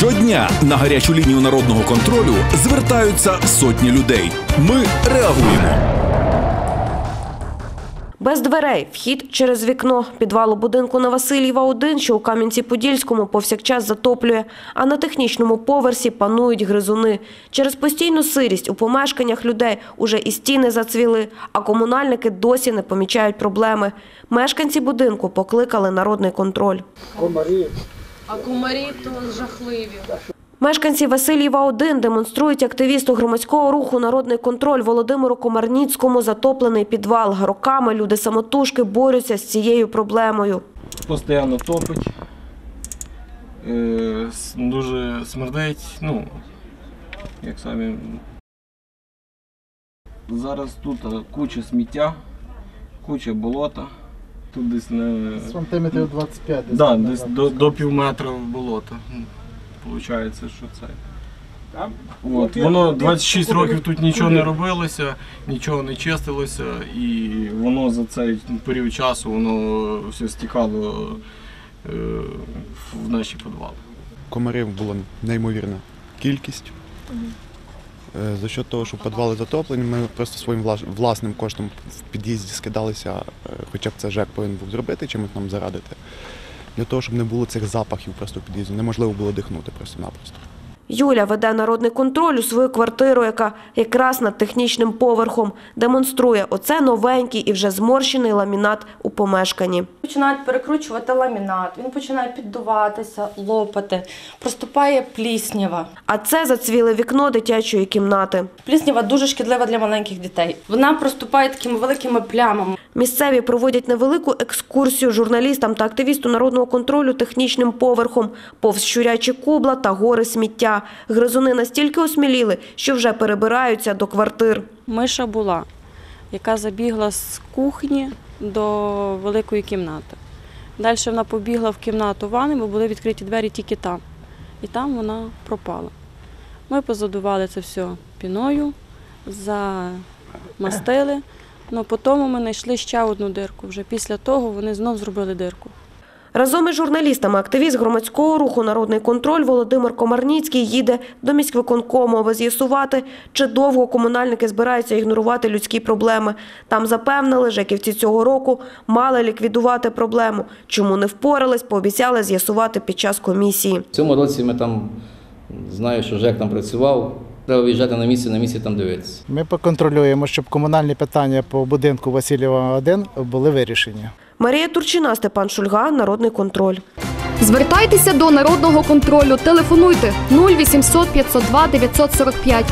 Щодня на гарячу лінію народного контролю звертаються сотні людей. Ми реагуємо. Без дверей, вхід через вікно. Підвалу будинку на Васильєва 1, що у Кам'янці-Подільському, повсякчас затоплює. А на технічному поверсі панують гризуни. Через постійну сирість у помешканнях людей уже і стіни зацвіли, а комунальники досі не помічають проблеми. Мешканці будинку покликали народний контроль. А комарі то жахливі. Мешканці Васильєва 1 демонструють активісту громадського руху «Народний контроль» Володимиру Комарніцькому затоплений підвал. Роками люди самотужки борються з цією проблемою. постійно топить, е, дуже смердить, ну, як самі. Зараз тут куча сміття, куча болота. Тут десь не. Сантиметрів 25 десь. Да, десь до, до пів метра болота. Ну, Получається, що це. От, воно 26 років тут нічого не робилося, нічого не чистилося, і воно за цей період часу воно все стікало е, в наші підвали. комарів була неймовірна кількість. Е, За що того, що підвали затоплені, ми просто своїм влас- власним коштом в під'їзді скидалися, е, хоча б це ЖЕК повинен був зробити, чимось нам зарадити. Для того, щоб не було цих запахів просто в під'їзді. Неможливо було дихнути просто-напросто. Юля веде народний контроль у свою квартиру, яка якраз над технічним поверхом демонструє оце новенький і вже зморщений ламінат у помешканні. Починають перекручувати ламінат, він починає піддуватися, лопати, проступає пліснява. А це зацвіле вікно дитячої кімнати. Пліснява дуже шкідлива для маленьких дітей. Вона проступає такими великими плямами. Місцеві проводять невелику екскурсію журналістам та активісту народного контролю технічним поверхом, повз щурячі кубла та гори сміття. Гризуни настільки осміліли, що вже перебираються до квартир. миша була, яка забігла з кухні до великої кімнати. Далі вона побігла в кімнату ванни, бо були відкриті двері тільки там. І там вона пропала. Ми позадували це все піною, замастили. але потім ми знайшли ще одну дирку. Вже після того вони знов зробили дирку. Разом із журналістами активіст громадського руху «Народний контроль» Володимир Комарніцький їде до міськвиконкому, аби з'ясувати, чи довго комунальники збираються ігнорувати людські проблеми. Там запевнили, жеківці цього року мали ліквідувати проблему. Чому не впорались, пообіцяли з'ясувати під час комісії. В цьому році ми там знаю, що ЖЕК там працював. Треба виїжджати на місце, на місці там дивитися. Ми поконтролюємо, щоб комунальні питання по будинку Васильєва 1 були вирішені. Марія Турчина, Степан Шульга, «Народний контроль». Звертайтеся до народного контролю. Телефонуйте 0800 502 945